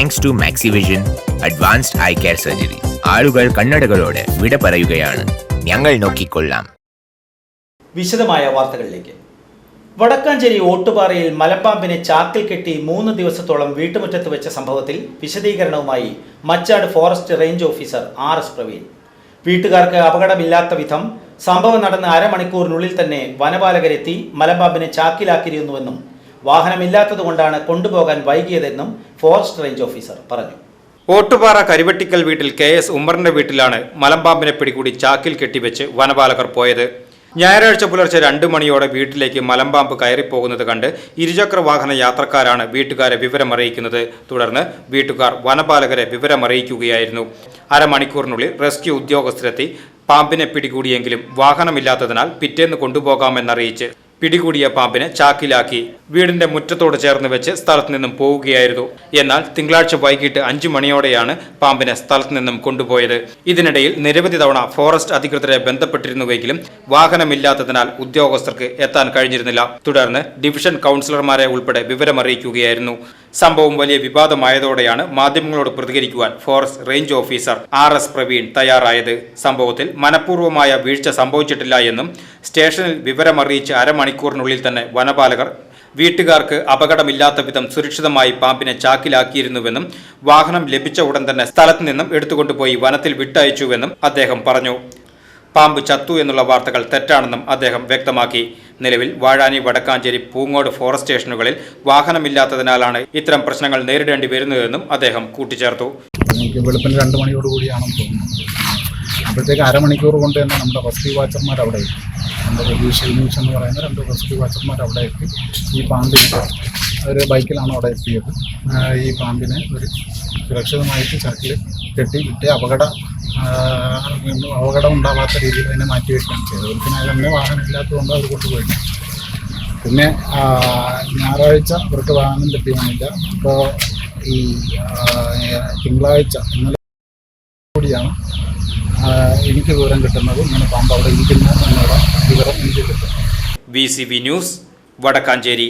Thanks to Maxivision advanced eye care surgery ആളുകൾ കണ്ണടകളോട് വിട പറയുകയാണ്. ഞങ്ങൾ നോക്കിക്കൊള്ളാം. വിശദമായ വാർത്തകളിലേക്ക്. വടക്കാഞ്ചേരി ഓട്ടുപാറയിൽ മലമ്പാമ്പിനെ ചാക്കിൽ കെട്ടി മൂന്ന് ദിവസത്തോളം വീട്ടുമുറ്റത്ത് വെച്ച സംഭവത്തിൽ വിശദീകരണവുമായി Machad forest range officer R S Praveen. വീട്ടുകാർക്ക് അപകടമില്ലാത്ത വിധം സംഭവം നടന്ന അരമണിക്കൂറിനുള്ളിൽ തന്നെ വനപാലകരെത്തി മലമ്പാമ്പിനെ ചാക്കിലാക്കിയിരുന്നുവെന്നും വാഹനമില്ലാത്തതുകൊണ്ടാണ് കൊണ്ടുപോകാൻ വൈകിയതെന്നും ഫോറസ്റ്റ് റേഞ്ച് ഓഫീസർ പറഞ്ഞു. ഓട്ടുപാറ കരിവെട്ടിക്കൽ വീട്ടിൽ കെ എസ് ഉമ്മറിന്റെ വീട്ടിലാണ് മലമ്പാമ്പിനെ പിടികൂടി ചാക്കിൽ കെട്ടിവെച്ച് വനപാലകർ പോയത്. ഞായറാഴ്ച പുലർച്ചെ രണ്ട് മണിയോടെ വീട്ടിലേക്ക് മലമ്പാമ്പ് കയറിപ്പോകുന്നത് കണ്ട് ഇരുചക്ര വാഹന യാത്രക്കാരാണ് വീട്ടുകാരെ വിവരമറിയിക്കുന്നത്. തുടർന്ന് വീട്ടുകാർ വനപാലകരെ വിവരമറിയിക്കുകയായിരുന്നു. അരമണിക്കൂറിനുള്ളിൽ റെസ്ക്യൂ ഉദ്യോഗസ്ഥരെത്തി പാമ്പിനെ പിടികൂടിയെങ്കിലും വാഹനമില്ലാത്തതിനാൽ പിറ്റേന്ന് കൊണ്ടുപോകാമെന്നറിയിച്ച് പിടികൂടിയ പാമ്പിനെ ചാക്കിലാക്കി വീടിന്റെ മുറ്റത്തോട് ചേർന്ന് വെച്ച് സ്ഥലത്ത് നിന്നും പോവുകയായിരുന്നു. എന്നാൽ തിങ്കളാഴ്ച വൈകിട്ട് അഞ്ചു മണിയോടെയാണ് പാമ്പിനെ സ്ഥലത്ത് നിന്നും കൊണ്ടുപോയത്. ഇതിനിടയിൽ നിരവധി തവണ ഫോറസ്റ്റ് അധികൃതരെ ബന്ധപ്പെട്ടിരുന്നുവെങ്കിലും വാഹനമില്ലാത്തതിനാൽ ഉദ്യോഗസ്ഥർക്ക് എത്താൻ കഴിഞ്ഞിരുന്നില്ല. തുടർന്ന് ഡിവിഷൻ കൗൺസിലർമാരെ ഉൾപ്പെടെ വിവരമറിയിക്കുകയായിരുന്നു. സംഭവം വലിയ വിവാദമായതോടെയാണ് മാധ്യമങ്ങളോട് പ്രതികരിക്കുവാൻ forest range officer R S Praveen തയ്യാറായത്. സംഭവത്തിൽ മനഃപൂർവമായ വീഴ്ച സംഭവിച്ചിട്ടില്ല എന്നും സ്റ്റേഷനിൽ വിവരമറിയിച്ച് അരമണിക്കൂറിനുള്ളിൽ തന്നെ വനപാലകർ വീട്ടുകാർക്ക് അപകടമില്ലാത്ത വിധം സുരക്ഷിതമായി പാമ്പിനെ ചാക്കിലാക്കിയിരുന്നുവെന്നും വാഹനം ലഭിച്ച ഉടൻ തന്നെ സ്ഥലത്ത് നിന്നും എടുത്തുകൊണ്ടുപോയി വനത്തിൽ വിട്ടയച്ചുവെന്നും അദ്ദേഹം പറഞ്ഞു. പാമ്പ് ചത്തു എന്നുള്ള വാർത്തകൾ തെറ്റാണെന്നും അദ്ദേഹം വ്യക്തമാക്കി. നിലവിൽ വാഴാനി വടക്കാഞ്ചേരി പൂങ്ങോട് ഫോറസ്റ്റ് സ്റ്റേഷനുകളിൽ വാഹനമില്ലാത്തതിനാലാണ് ഇത്തരം പ്രശ്നങ്ങൾ നേരിടേണ്ടി വരുന്നതെന്നും അദ്ദേഹം കൂട്ടിച്ചേർത്തു. രണ്ട് മണിയോടുകൂടിയാണെന്ന് തോന്നുന്നു. അപ്പോഴത്തേക്ക് അരമണിക്കൂർ കൊണ്ട് തന്നെ നമ്മുടെ റെസ്ക്യൂ വാച്ചർമാർ അവിടെ എത്തി. നമ്മുടെ രതീഷ് ഇനീഷ് എന്ന് പറയുന്ന രണ്ട് റെസ്ക്യൂ വാച്ചർമാർ അവിടെ എത്തി. ഈ പാമ്പിനെ ഒരു ബൈക്കിലാണ് അവിടെ എത്തിയത്. ഈ പാമ്പിനെ ഒരു സുരക്ഷിതമായിട്ട് ചാക്കിൽ കെട്ടി വിട്ട് അപകട അപകടം ഉണ്ടാവാത്ത രീതിയിൽ അതിനെ മാറ്റി വയ്ക്കുകയാണ് ചെയ്തത്. പിന്നെ അതിന് വാഹനമില്ലാത്തതുകൊണ്ട് അത് കൊണ്ടുപോയില്ല. പിന്നെ ഞായറാഴ്ച ഇവർക്ക് വാഹനം ലഭ്യമാണില്ല അപ്പോൾ ഈ തിങ്കളാഴ്ച ഇന്നലെ കൂടിയാണ് എനിക്ക് വിവരം കിട്ടുന്നത് ഇങ്ങനെ പാമ്പ് അവിടെ ഇരിക്കുന്നു എന്നുള്ള വിവരം എനിക്ക് കിട്ടും വി ന്യൂസ് വടക്കാഞ്ചേരി.